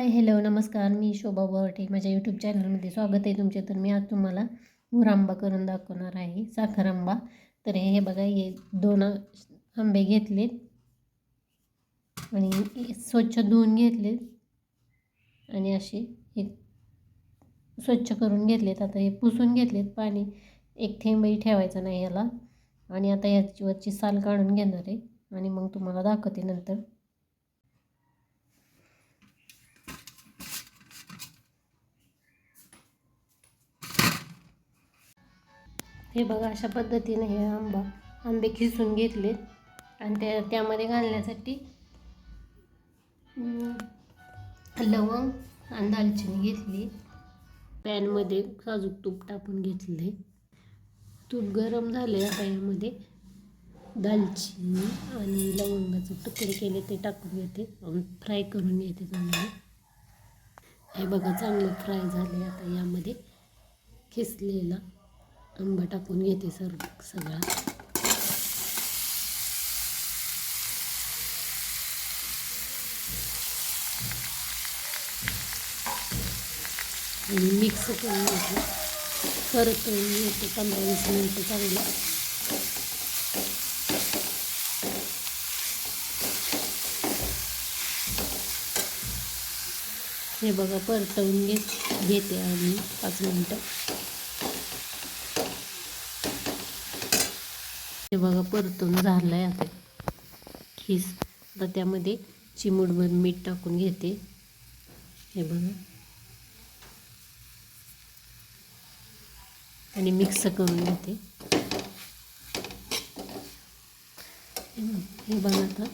Hi hello नमस्कार. मी शोभा बोरटे. माझ्या YouTube चॅनलमध्ये स्वागत आहे तुमचे. तर मी आज तुम्हाला मुरांबा करून दाखवणार आहे. साखर आंबा तर हे बघा हे दोन आंबे घेतलेत. आणि स्वच्छ धुवून घेतलेत. आणि असे हे स्वच्छ करून घेतलेत. आता हे पुसून घेतलेत. पाणी एक थेंबही ठेवायचा नाही याला. आणि आता याच्यावरची साल काढून घेणार आहे. आणि मग तुम्हाला दाखवते नंतर. हे बघा अशा पद्धतीने हे आंबा आंबे खिसून घेतले आणि त्या त्यामध्ये घालण्यासाठी लवंग आणि दालचिनी घेतली. पॅनमध्ये साजूक तूप टाकून घेतले. तूप गरम झाले आता यामध्ये. दालचिनी आणि लवंगाचे तुकडे केले ते टाकून घेते. फ्राय करून घेते चांगले. हे बघा चांगलं फ्राय झाले आता यामध्ये. खिसलेला. आंबा टाकून घेते सर सगळा. आणि मिक्स करून घेते. परत येते पंधरा वीस मिनटं चांगलं. हे बघा परतवून घेत घेते आम्ही पाच मिनटं. हे बघा परतून झालं आहे आता. खीस. आता त्यामध्ये चिमूटभर मीठ टाकून घेते. हे बघा. आणि मिक्स करून घेते. हे बघा आता.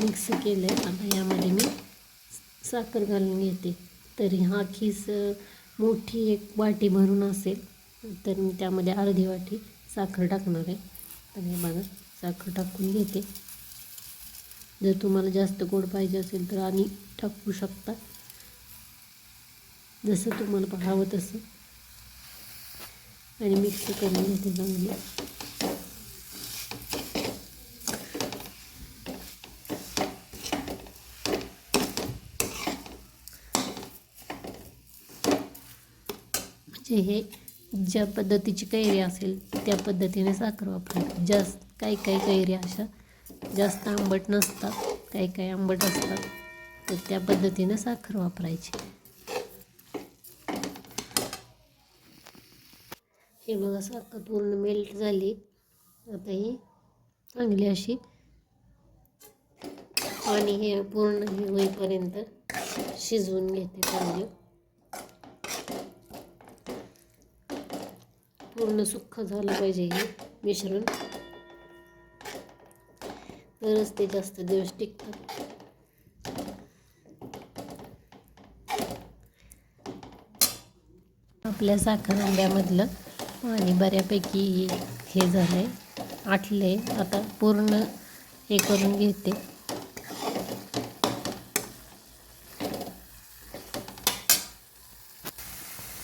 मिक्स केलं आहे आता यामध्ये मी साखर घालून घेते. तरी हा खीस मोठी एक वाटी भरून असेल तर मी त्यामध्ये अर्धी वाटी साखर टाकणार आहे. तर हे बघा साखर टाकून घेते. जर तुम्हाला जास्त गोड पाहिजे असेल तर आणि टाकू शकता. जसं तुम्हाला हवं तसं. आणि मिक्स करून घेते चांगली. म्हणजे हे ज्या पद्धतीची कैरी असेल त्या पद्धतीने साखर वापरायची जास्त काही काही कैरी अशा जास्त आंबट नसतात काही काही आंबट असतात तर त्या पद्धतीने साखर वापरायची. हे बघा साखर पूर्ण मेल्ट झाली. आता ही चांगली अशी आणि हे पूर्ण हे होईपर्यंत शिजवून घेते. चांगली पूर्ण सुख झालं पाहिजे हे मिश्रण तरच ते जास्त दिवस टिकतात. आपल्या साखर आंब्यामधलं पाणी बऱ्यापैकी हे झालं आहे आटले आता पूर्ण हे करून घेते.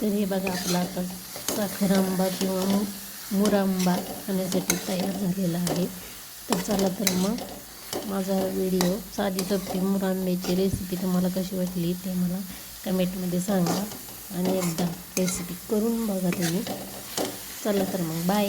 तर हे बघा आपला आता साखर आंबा किंवा मुरांबा खाण्यासाठी तयार झालेला आहे. तर चला तर मग माझा व्हिडिओ साधी सोपी मुरांब्याची रेसिपी तुम्हाला कशी वाटली ते मला कमेंटमध्ये सांगा आणि एकदा रेसिपी करून बघा तुम्ही. चला तर मग बाय